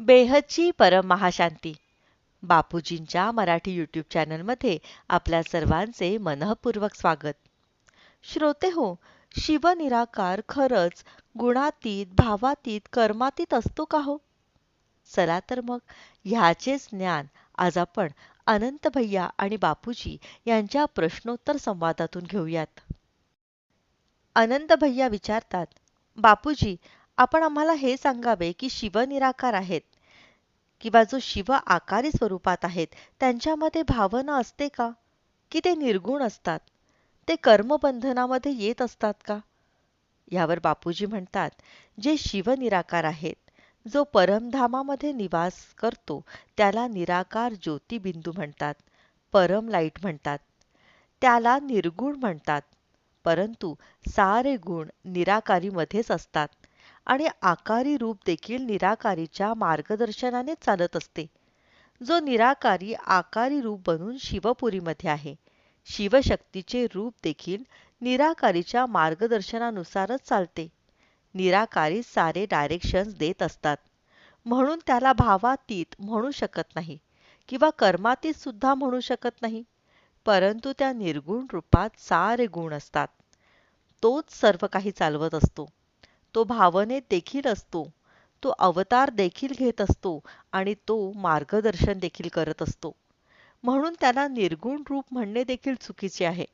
बेहची परमहाशांती. बापूजींच्या मराठी यूट्यूब चॅनलमध्ये आपल्या सर्वांचे मनःपूर्वक स्वागत. श्रोते हो शिवनिराकार खरंच गुणातीत भावातीत कर्मातीत असतो का हो? चला तर मग ह्याचेच ज्ञान आज आपण अनंत भैया आणि बापूजी यांच्या प्रश्नोत्तर संवादातून घेऊयात. अनंत भैया विचारतात बापूजी आपण आम्हाला हे सांगावे की शिव निराकार आहेत किंवा जो शिव आकारी स्वरूपात आहेत त्यांच्यामध्ये भावना असते का? की ते निर्गुण असतात? ते कर्मबंधनामध्ये येत असतात का? यावर बापूजी म्हणतात जे शिव निराकार आहेत जो परमधामामध्ये निवास करतो त्याला निराकार ज्योतिबिंदू म्हणतात परम लाइट म्हणतात त्याला निर्गुण म्हणतात परंतु सारे गुण निराकारीमध्येच असतात. आणि आकारी रूप देखील निराकारीच्या मार्गदर्शनाने चालत असते. जो निराकारी आकारी रूप बनून शिवपुरीमध्ये आहे. शिवशक्तीचे रूप देखील निराकारीच्या मार्गदर्शनानुसारच चालते. निराकारी सारे डायरेक्शन्स देत असतात. म्हणून त्याला भावातीत म्हणू शकत नाही किंवा कर्मातीत सुद्धा म्हणू शकत नाही. परंतु त्या निर्गुण रूपात सारे गुण असतात. तोच सर्व काही चालवत असतो. तो भावनेत देखील असतो. तो अवतार देखील घेत असतो आणि तो मार्गदर्शन देखील करत असतो. म्हणून त्याला निर्गुण रूप म्हणणे देखील चुकीचे आहे.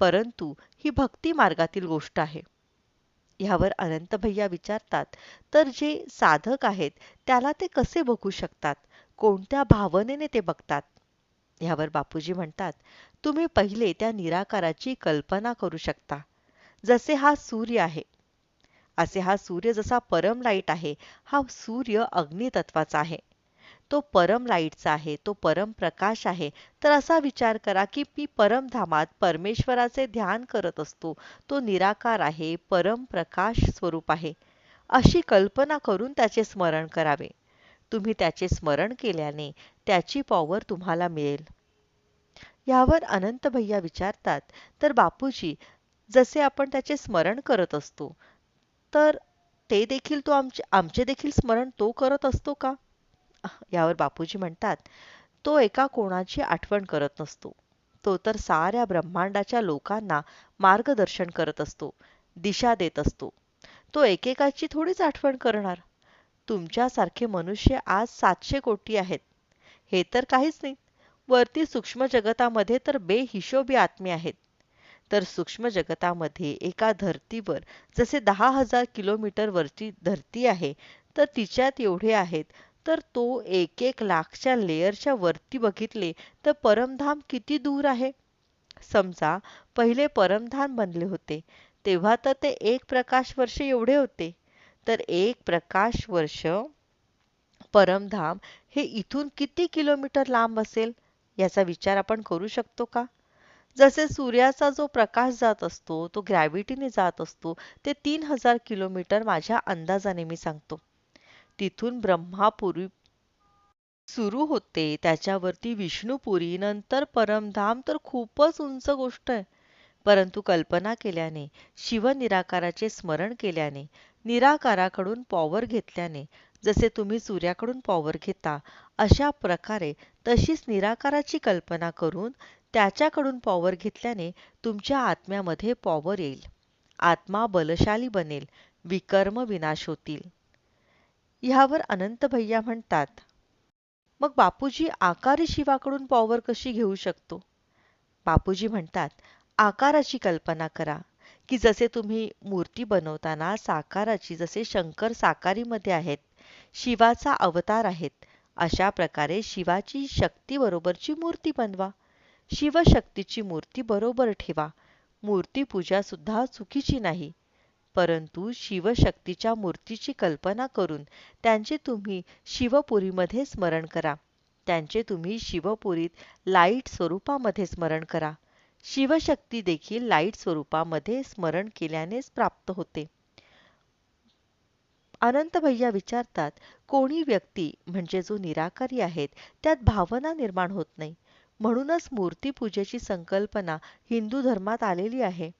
परंतु ही भक्ती मार्गातील गोष्ट आहे. ह्यावर अनंत भैया विचारतात तर जे साधक आहेत त्याला ते कसे बघू शकतात? कोणत्या भावनेने ते बघतात? ह्यावर बापूजी म्हणतात तुम्ही पहिले त्या निराकाराची कल्पना करू शकता. जसे हा सूर्य आहे असे हा सूर्य जसा परम लाइट आहे हा सूर्य अग्नितत्वाचा आहे. तो परम लाईटचा आहे तो परम प्रकाश आहे. तर असा विचार करा की मी परमधामात परमेश्वराचे ध्यान करत असतो तो निराकार आहे परम प्रकाश स्वरूप आहे. अशी कल्पना करून त्याचे स्मरण करावे. तुम्ही त्याचे स्मरण केल्याने त्याची पॉवर तुम्हाला मिळेल. यावर अनंत भैया विचारतात तर बापूजी जसे आपण त्याचे स्मरण करत असतो तर ते देखील तो आमचे आमचे देखील स्मरण तो करत असतो का? यावर बापूजी म्हणतात तो एका कोणाची आठवण करत नसतो. तो तर साऱ्या ब्रह्मांडाच्या लोकांना मार्गदर्शन करत असतो दिशा देत असतो. तो एकेकाची थोडीच आठवण करणार. तुमच्यासारखे मनुष्य आज सातशे कोटी आहेत. हे तर काहीच नाही. वरती सूक्ष्म जगतामध्ये तर बेहिशोबी आत्मे आहेत. तर सूक्ष्म जगतामध्ये एका धर्तीवर जसे दहा हजार किलोमीटर वरची धरती आहे तर तिच्यात एवढे आहेत. तर तो एक एक लाखच्या लेअरच्या वरती बघितले तर परमधाम किती दूर आहे? समजा पहिले परमधाम बनले होते तेव्हा तर ते एक प्रकाश वर्ष एवढे होते. तर एक प्रकाश वर्ष परमधाम हे इथून किती किलोमीटर लांब असेल? याचा विचार आपण करू शकतो का? जसे सूर्याचा जो प्रकाश जात असतो तो ग्रॅव्हिटीने जात असतो ते तीन हजार किलोमीटर माझ्या अंदाजाने मी सांगतो. तिथून ब्रह्मापुरी सुरू होते त्याच्यावरती विष्णुपुरी नंतर परमधाम तर खूपच उंच गोष्ट आहे. परंतु कल्पना केल्याने शिवनिराकाराचे स्मरण केल्याने निराकाराकडून पॉवर घेतल्याने जसे तुम्ही सूर्याकडून पॉवर घेता अशा प्रकारे तशीच निराकाराची कल्पना करून त्याच्याकडून पॉवर घेतल्याने तुमच्या आत्म्यामध्ये पॉवर येईल. आत्मा बलशाली बनेल विकर्म विनाश होतील. ह्यावर अनंत भैया म्हणतात मग बापूजी आकारी शिवाकडून पॉवर कशी घेऊ शकतो? बापूजी म्हणतात आकाराची कल्पना करा. की जसे तुम्ही मूर्ती बनवताना साकाराची जसे शंकर साकारीमध्ये आहेत शिवाचा अवतार आहेत अशा प्रकारे शिवाची शक्ती बरोबरची मूर्ती बनवा. शिवशक्तीची मूर्ती बरोबर ठेवा. मूर्तीपूजा सुद्धा चुकीची नाही. परंतु शिवशक्तीच्या मूर्तीची कल्पना करून त्यांचे तुम्ही शिवपुरीमध्ये स्मरण करा. त्यांचे तुम्ही शिवपुरीत लाइट स्वरूपामध्ये स्मरण करा. शिवशक्ती देखील लाइट स्वरूपामध्ये स्मरण केल्यानेच प्राप्त होते. अनंत भैया विचारतात कोणी व्यक्ती म्हणजे जो निराकारी आहेत त्यात भावना निर्माण होत नाही. म्हणूनच मूर्तीपूजेची संकल्पना हिंदू धर्मात आलेली आहे.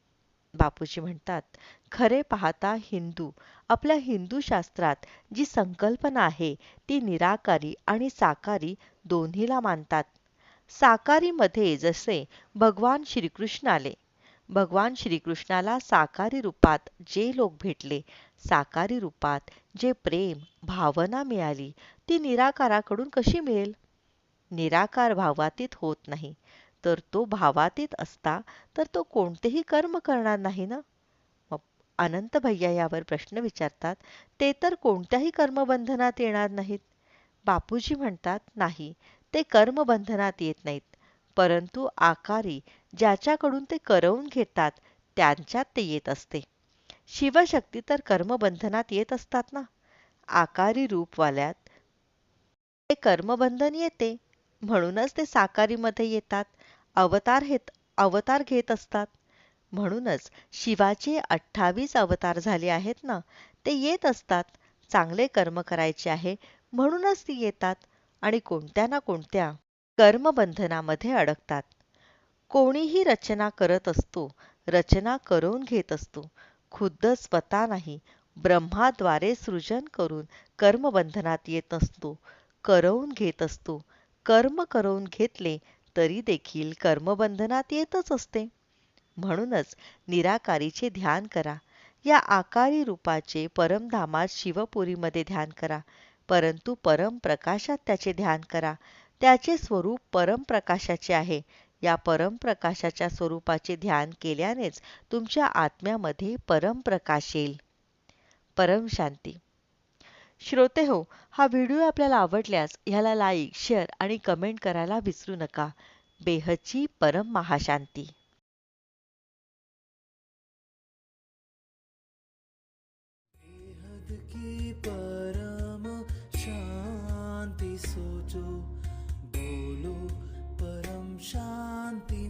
बापूजी म्हणतात खरे पाहता हिंदू आपल्या हिंदू शास्त्रात जी संकल्पना आहे ती निराकारी आणि साकारी दोन्हीला मानतात. साकारीमध्ये जसे भगवान श्रीकृष्ण आले. भगवान श्रीकृष्णाला साकारी रूपात जे लोक भेटले साकारी रूपात जे प्रेम भावना मिळाली ती निराकाराकडून कशी मिळेल? निराकार भावातीत होत नाही. तर तो भावातीत असता तर तो कोणतेही कर्म करणार नाही ना? मग अनंत भैया यावर प्रश्न विचारतात ते तर कोणत्याही कर्मबंधनात येणार नाहीत? बापूजी म्हणतात नाही ते कर्मबंधनात येत नाहीत. परंतु आकारी ज्याच्याकडून ते करवून घेतात त्यांच्यात ते येत असते. शिवशक्ती तर कर्मबंधनात येत असतात ना? आकारी रूपवाल्यात ते कर्मबंधन येते. म्हणूनच ते साकारीमध्ये येतात. अवतार हेत अवतार घेत असतात. म्हणूनच शिवाचे अठ्ठावीस अवतार झाले आहेत ना? ते येत असतात. चांगले कर्म करायचे आहे. म्हणूनच ती येतात. आणि कोणत्या ना कोणत्या कर्मबंधनामध्ये अडकतात. कोणीही रचना करत असतो रचना करून घेत असतो. खुद्द स्वतः नाही ब्रह्माद्वारे सृजन करून कर्मबंधनात येत असतो करवून घेत असतो. कर्म करून घेतले तरी देखील कर्मबंधनात येतच असते. म्हणूनच निराकारीचे ध्यान करा. या आकारी रूपाचे परमधामात शिवपुरीमध्ये ध्यान करा. परंतु परमप्रकाशात त्याचे ध्यान करा. त्याचे स्वरूप परमप्रकाशाचे आहे. या परमप्रकाशाच्या स्वरूपाचे ध्यान केल्यानेच तुमच्या आत्म्यामध्ये परमप्रकाश येईल. परमशांती श्रोते हो हा व्हिडिओ आपल्याला आवडल्यास ह्याला लाईक शेअर आणि कमेंट करायला विसरू नका. बेहची परम महाशांती.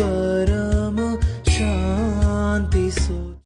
परम शान्ति